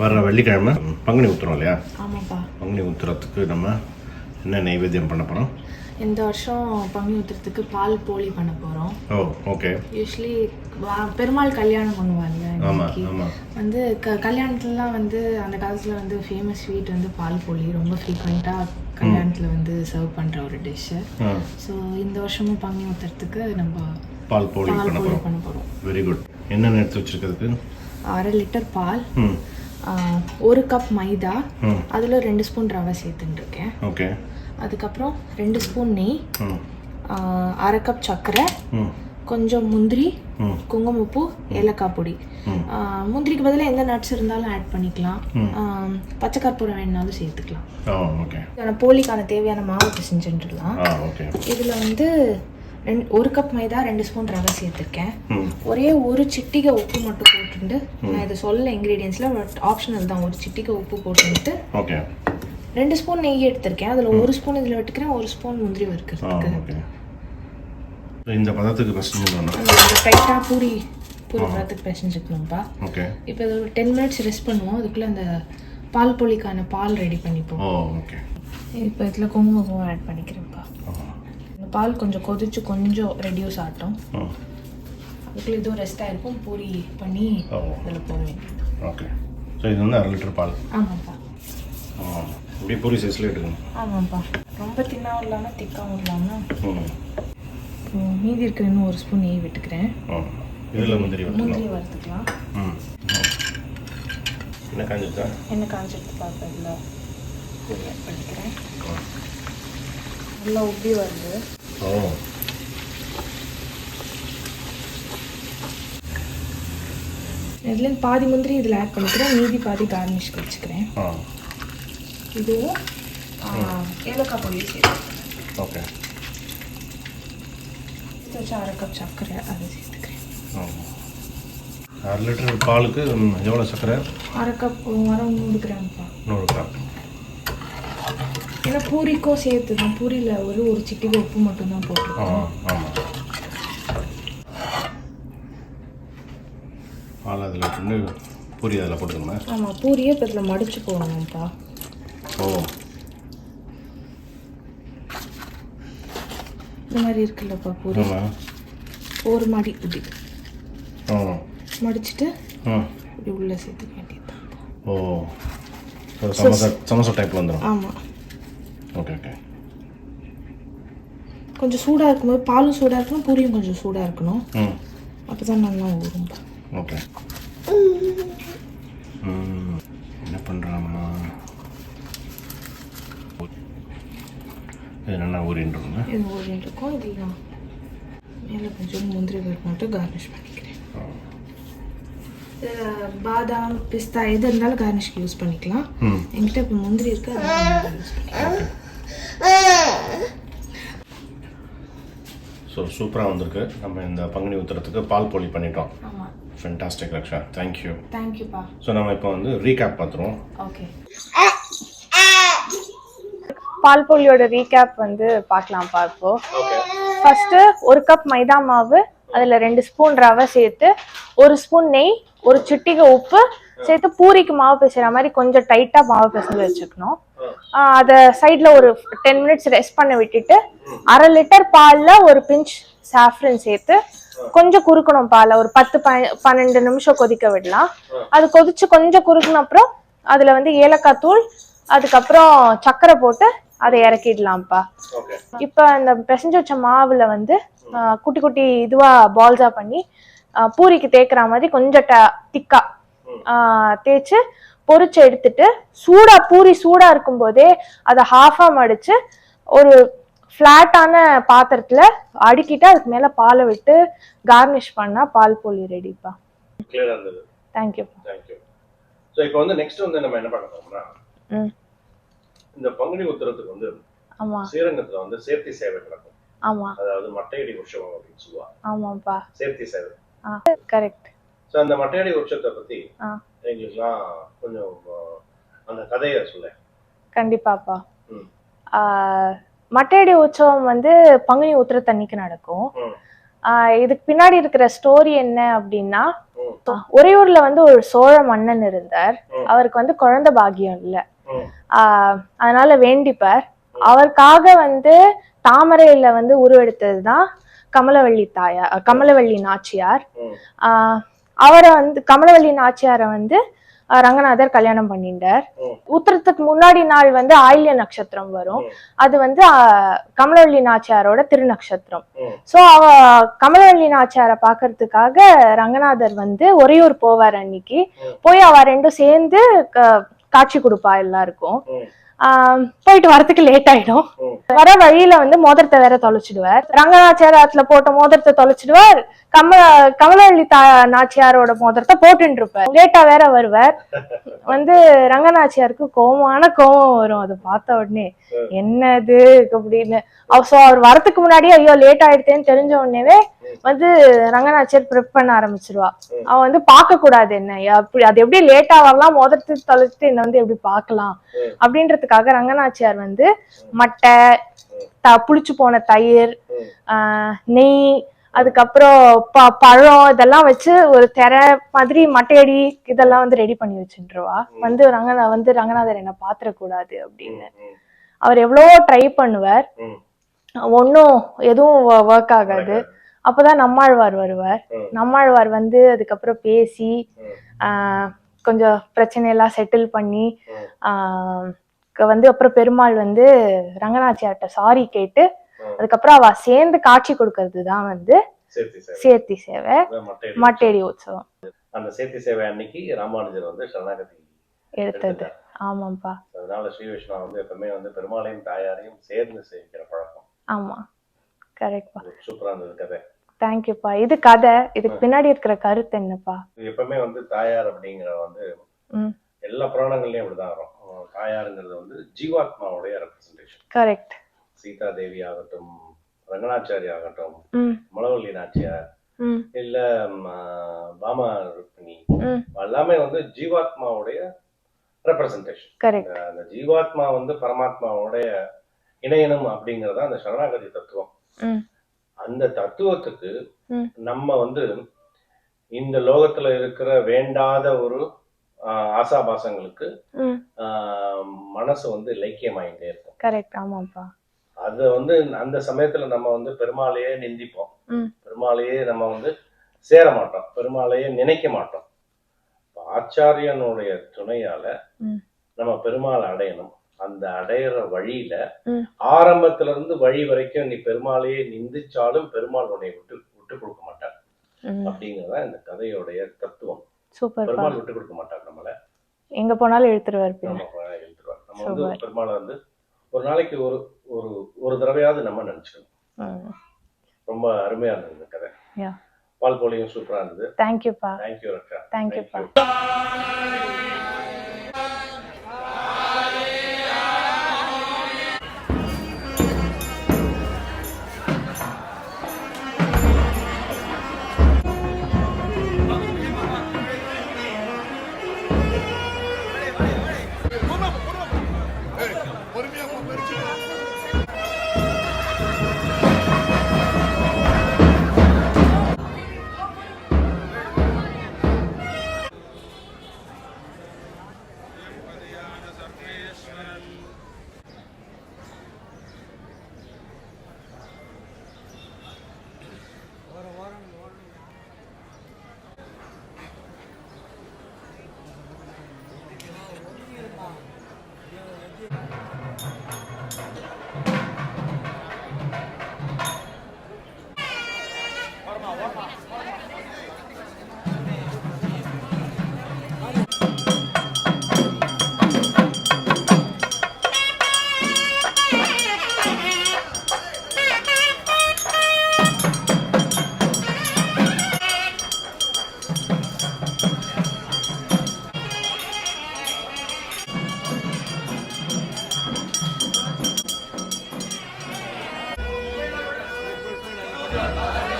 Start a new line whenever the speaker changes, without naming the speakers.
வர்ற வெள்ளிக்கிழமை பங்குனி உத்திரம் இல்லையா?
ஆமாப்பா.
பங்குனி உத்திரத்துக்கு நம்ம என்ன நைவேத்தியம் பண்ண போகிறோம்
இந்த வருஷம் பங்குனி உத்திரத்துக்கு பால் போலி பண்ண போகிறோம்
ஓ ஓகே.
யூஸ்வலி பெருமாள் கல்யாணம் பண்ணுவாங்க வந்து க கல்யாணத்துலலாம் வந்து அந்த காலத்தில் வந்து ஃபேமஸ் ஸ்வீட் வந்து பால் போலி ரொம்ப ஃப்ரீக்வெண்ட்டாக கல்யாணத்தில் வந்து சர்வ் பண்ணுற ஒரு டிஷ்ஷு ஸோ இந்த வருஷமும் பங்குனி உத்திரத்துக்கு நம்ம
பால் போலி பண்ண போகிறோம் வெரி குட் என்னென்ன எடுத்து வச்சிருக்கிறதுக்கு?
அரை லிட்டர் பால். ஒரு கப் மைதா அதில் ரெண்டு ஸ்பூன் ரவை சேர்த்துட்டு இருக்கேன்
ஓகே.
அதுக்கப்புறம் ரெண்டு ஸ்பூன் நெய் அரை கப் சர்க்கரை கொஞ்சம் முந்திரி குங்குமப்பூ ஏலக்காய் பொடி. முந்திரிக்கு பதிலாக எந்த நட்ஸ் இருந்தாலும் ஆட் பண்ணிக்கலாம். பச்சை கற்பூரம் வேணுனாலும் சேர்த்துக்கலாம். போலிக்கான தேவையான மாவு பிசைஞ்சுட்டுலாம் இதில் வந்து ரெண்டு ஒரு கப் மைதா ரெண்டு ஸ்பூன் ரவை சேர்த்துருக்கேன். ஒரே ஒரு சிட்டிகை உப்பு மட்டும் போட்டுட்டு நான் இதை சொல்ல இன்க்ரீடியன்ஸில் பட் ஆப்ஷனல் தான். ஒரு சிட்டிகை உப்பு போட்டுட்டு ரெண்டு ஸ்பூன் நெய் எடுத்திருக்கேன். அதில் ஒரு ஸ்பூன் இதில் விட்டுக்கிறேன் ஒரு ஸ்பூன் முந்திரி வறுக்கிறதுக்கு.
இந்த பதத்துக்கு
டைட்டாக பூரி பூரி பழத்துக்கு பிசைஞ்சுக்கணும்ப்பா
ஓகே.
இப்போ இது ஒரு டென் மினிட்ஸ் ரெஸ்ட் பண்ணுவோம். அதுக்குள்ளே அந்த பால் பொலிக்கான பால் ரெடி பண்ணிப்போம்.
ஓகே.
இப்போ இதில் குங்குமம் ஆட் பண்ணிக்கிறேன்ப்பா. பால் கொஞ்சம் கொதிச்சு கொஞ்சம் ரெடியூஸ் ஆகட்டும். அதுக்குள்ளே இதுவும் ரெஸ்ட் ஆகிருக்கும் பூரி பண்ணி
ஓ.
இதில் போட வேண்டியது
ஓகே ஸோ இது வந்து அரை லிட்டர் பால்.
ஆமாப்பா.
ஆ. இப்படி பூரி சைஸில் எடுக்கணும்.
ஆமாப்பா. ரொம்ப தின்னாவும் இல்லாமல் திக்காவும் இல்லாமல் மீதி இருக்கிற இன்னும் ஒரு ஸ்பூன் நெய் விட்டுக்கிறேன்.
இதில் முந்திரி
முந்திரி வறுத்துக்கலாம்.
என்ன காஞ்சிருக்கா?
எண்ணெய் காஞ்சிட்டு பார்க்க இதில்? பூரி ஆட் பண்ணிக்கிறேன் நல்லா உப்பி வருது.
ஓ
இதுலேருந்து பாதி முந்திரி இதில் ஆட் பண்ணிக்கிறேன். மீதி பாதி கார்னிஷ்க்கு வச்சுக்கிறேன். இதுவும் ஏலக்காய் பொடி
ஓகே.
இது வச்சு அரை கப் சர்க்கரை அதை சேர்த்துக்கிறேன்.
அரை லிட்டர் பாலுக்கு எவ்வளோ சர்க்கரை?
அரை கப் வர நூறு கிராம்ப்பா
நூறு கிராம்.
ஏன்னா பூரிக்கும் சேர்த்து தான். பூரியில் ஒரு ஒரு சிட்டிகை உப்பு மட்டும்தான் போட்டிருக்கோம்
ஆமாம் பால் அதில் விட்டு பூரி அதில் போட்டுக்கணுமா.
ஆமாம் பூரியே இப்போ இதில் மடிச்சு போடணும்ப்பா.
ஓ.
இந்த மாதிரி இருக்குல்லப்பா பூரி. ஒரு மாடி இப்படி. மடிச்சுட்டு இப்படி உள்ளே சேர்த்துக்க வேண்டியது
ஓ. சமோசா சமோசா டைப் வந்துடும்
ஆமாம்
ஓகே ஓகே
கொஞ்சம் சூடாக இருக்கும்போது பாலும் சூடாக இருக்கணும் பூரியும் கொஞ்சம் சூடாக இருக்கணும்.
ம்.
அப்போ தான் நல்லா ஊறும்பா
ஓகே என்ன பண்ணுறாம்மா இது நல்லா ஊறின்றோங்க
இது ஊறின்னு இருக்கும். இதில் நான் மேலே கொஞ்சம் முந்திரி பருப்பு மட்டும் கார்னிஷ் பண்ணிக்கிறேன். பாதாம் பிஸ்தா எது இருந்தாலும் கார்னிஷ்க்கு யூஸ் பண்ணிக்கலாம். என்கிட்ட இப்போ முந்திரி இருக்குது அதனால யூஸ் பண்ணிக்கிறேன்.
ஸோ சூப்பராக வந்திருக்கு. நம்ம இந்த பங்குனி உத்தரத்துக்கு பால் போலி பண்ணிட்டோம். ஃபென்டாஸ்டிக் ரக்ஷா. தேங்க்யூ
தேங்க்யூப்பா
ஸோ நம்ம இப்போ வந்து ரீகேப் பார்த்துருவோம்
ஓகே
பால் போலியோட ரீகேப் வந்து பார்க்கலாம்ப்பா இப்போ.
ஓகே
ஃபர்ஸ்ட் ஒரு கப் மைதா மாவு அதுல ரெண்டு ஸ்பூன் ரவை சேர்த்து ஒரு ஸ்பூன் நெய் ஒரு சிட்டிகை உப்பு சேர்த்து பூரிக்கு மாவு பிசைற மாதிரி கொஞ்சம் டைட்டா மாவு பிசைஞ்சு வச்சுக்கணும். அத சைட்ல ஒரு டென் மினிட்ஸ் ரெஸ்ட் பண்ண விட்டுட்டு அரை லிட்டர் பால்ல ஒரு பிஞ்ச் சாஃப்ரன் சேர்த்து கொஞ்சம் குறுக்கணும் பாலை. ஒரு பத்து பன்னெண்டு நிமிஷம் கொதிக்க விடலாம். அது கொதிச்சு கொஞ்சம் குறுக்கின அப்புறம் அதுல வந்து ஏலக்காய் தூள் அதுக்கப்புறம் சர்க்கரை போட்டு அதை இறக்கிடலாம்ப்பா. இப்போ இந்த பிசைஞ்சு வச்ச மாவுல வந்து குட்டி குட்டி இதுவா பால்ஸா பண்ணி பூரிக்கு தேய்க்கிற மாதிரி கொஞ்சம் ட திக்கா தேய்ச்சு பொரிச்சு எடுத்துட்டு சூடா பூரி சூடா இருக்கும்போதே அதை ஹாஃபா மடிச்சு ஒரு ஃப்ளாட்டான பாத்திரத்துல அடுக்கிட்டு அதுக்கு மேல பாலை விட்டு கார்னிஷ் பண்ணா பால் போலி ரெடிப்பா தேங்க்யூ
தேங்க்யூ ஸோ இப்போ வந்து நெக்ஸ்ட் வந்து நம்ம என்ன பண்ண போறோம்னா
ம்.
இந்த பங்குனி உத்தரத்துக்கு வந்து
ஆமா.
ஸ்ரீரங்கத்தில் வந்து சேர்த்தி சேவை நடக்கும்.
ஆமா.
அதாவது மட்டையடி உற்சவம் அப்படின்னு சொல்லுவாங்க.
ஆமாப்பா.
சேர்த்தி சேவை.
கரெக்ட்
ஸோ அந்த மட்டையடி உற்சவத்தை
ஆ.
எங்களுக்குலாம் கொஞ்சம் அந்த கதையை சொல்ல
கண்டிப்பாப்பா. மட்டையடி உற்சவம் வந்து பங்குனி உத்திரத்தன்னைக்கு நடக்கும்.
ம்.
ஆஹ் இதுக்கு பின்னாடி இருக்கிற ஸ்டோரி என்ன அப்படின்னா
ம்.
உறையூர்ல வந்து ஒரு சோழ மன்னன் இருந்தார். அவருக்கு வந்து குழந்தை பாக்கியம் இல்ல. அதனால வேண்டிப்பார். அவருக்காக வந்து தாமரையில வந்து உருவெடுத்ததுதான் கமலவள்ளி தாயார் கமலவள்ளி நாச்சியார் அவரை வந்து கமலவள்ளி நாச்சியாரை வந்து ரங்கநாதர் கல்யாணம் பண்ணிட்டார். உத்தரத்துக்கு முன்னாடி நாள் வந்து ஆயில்ய நட்சத்திரம் வரும். அது வந்து கமலவள்ளி நாச்சியாரோட திருநக்ஷத்திரம். சோ அவ கமலவள்ளி நாச்சியாரை பாக்குறதுக்காக ரங்கநாதர் வந்து ஒரையூர் போவார் அன்னைக்கு. போய் அவ ரெண்டும் சேர்ந்து காட்சி கொடுப்பா எல்லாருக்கும் போயிட்டு வரதுக்கு லேட் ஆயிடும். வர வழியில வந்து மோதிரத்தை வேற தொலைச்சிடுவார். ரங்கநாச்சியாரத்துல போட்ட மோதிரத்தை தொலைச்சிடுவார். கமல கமலவள்ளி தா நாச்சியாரோட மோதிரத்தை போட்டுட்டு இருப்பார் லேட்டா வேற வருவார். வந்து ரங்கநாச்சியாருக்கு கோவமான கோவம் வரும். அதை பார்த்த உடனே என்னது? அப்படின்னு. அவர் வரதுக்கு முன்னாடியே ஐயோ லேட் ஆயிடுதேன்னு தெரிஞ்ச உடனேவே வந்து ரங்கநாச்சியார் ப்ரிப் பண்ண ஆரம்பிச்சிருவா. அவ வந்து பார்க்க கூடாது என்ன அப்படி அது எப்படி லேட்டா வரலாம் மோதிரத்தை தொலைச்சிட்டு என்ன வந்து எப்படி பார்க்கலாம்?
ம்.
அப்படின்றதுக்காக ரங்கநாச்சியார் வந்து மட்டை த புளிச்சு போன தயிர் நெய் அதுக்கப்புறம் ப பழம் இதெல்லாம் வச்சு ஒரு திரை மாதிரி மட்டையடி இதெல்லாம் வந்து ரெடி பண்ணி வச்சுருவா. வந்து ரங்கநா வந்து ரங்கநாதர் என்ன பாத்திரக்கூடாது அப்படின்னு. அவர் எவ்வளவோ ட்ரை பண்ணுவார். ஒன்றும் எதுவும் ஒர்க் ஆகாது. அப்பதான் நம்மாழ்வார் வருவார். நம்மாழ்வார் வந்து அதுக்கப்புறம் பேசி கொஞ்சம் பிரச்சனையெல்லாம் செட்டில் பண்ணி வந்து அப்புறம் பெருமாள் வந்து ரங்கநாச்சியார்ட்ட சாரி கேட்டு. அதுக்கப்புறம் அவ சேர்ந்து காட்சி கொடுக்கறது தான் வந்து
சேர்த்தி சேவை.
மாட்டேடி உற்சவம்.
அந்த சேர்த்தி சேவை அன்னைக்கு ராமானுஜர் வந்து சரணாகதி
எடுத்தது. ஆமாப்பா
அதனால ஸ்ரீ விஷ்ணு வந்து எப்பவுமே வந்து பெருமாளையும் தாயாரையும் சேர்ந்து சேவிக்கிற பழக்கம்.
ஆமா. கரெக்ட்பா.
அது சூப்பரா இருந்தது கதை.
தேங்க்யூப்பா இது கதை. இதுக்கு பின்னாடி இருக்கிற கருத்து என்னப்பா?
எப்பவுமே வந்து தாயார் அப்படிங்கிற வந்து எல்லா புராணங்கள்லயும் அப்படிதான் வரும். தாயாருங்கிறது வந்து ஜீவாத்மாவுடைய ரெப்ரசன்டேஷன்
கரெக்ட்
சீதா தேவி ஆகட்டும் ரங்கநாச்சாரி ஆகட்டும்
ம்.
மலவள்ளி நாச்சியார் இல்ல பாமா ருக்மிணி எல்லாமே வந்து ஜீவாத்மாவுடைய ரெப்ரசன்டேஷன்
கரெக்ட்
அந்த ஜீவாத்மா வந்து பரமாத்மாவுடைய இணையணும் அப்படிங்கறது அந்த சரணாகதி தத்துவம். அந்த தத்துவத்துக்கு. நம்ம வந்து இந்த லோகத்துல இருக்கிற வேண்டாத ஒரு ஆசாபாசங்களுக்கு மனசு வந்து இலக்கியமாயிட்டே இருக்கும்.
கரெக்ட் ஆமாப்பா.
அது வந்து அந்த சமயத்துல நம்ம வந்து பெருமாளையே நிந்திப்போம். பெருமாளையே நம்ம வந்து சேர மாட்டோம் பெருமாளையே நினைக்க மாட்டோம். ஆச்சாரியனுடைய துணையால. நம்ம பெருமாளை அடையணும். அந்த அடையிற வழியில. ஆரம்பத்துல இருந்து வழி வரைக்கும் நீ பெருமாளையே நிந்திச்சாலும் பெருமாள் உன்னை விட்டு விட்டு கொடுக்க மாட்டார். அப்படிங்கறத இந்த கதையோடைய தத்துவம். பெருமாள் விட்டு கொடுக்க மாட்டார் நம்மள.
எங்க போனாலும் எடுத்துருவார் பின்ன.
நம்ம வந்து. பெருமாளை வந்து ஒரு நாளைக்கு ஒரு ஒரு ஒரு தடவையாவது நம்ம நினைச்சுக்கணும்
ம்.
ரொம்ப அருமையா இருந்தது இந்த கதை. பால் போலியும் சூப்பரா இருந்தது.
தேங்க்யூப்பா
தேங்க்யூ ரக்கா
தேங்க்யூப்பா.
Gujarat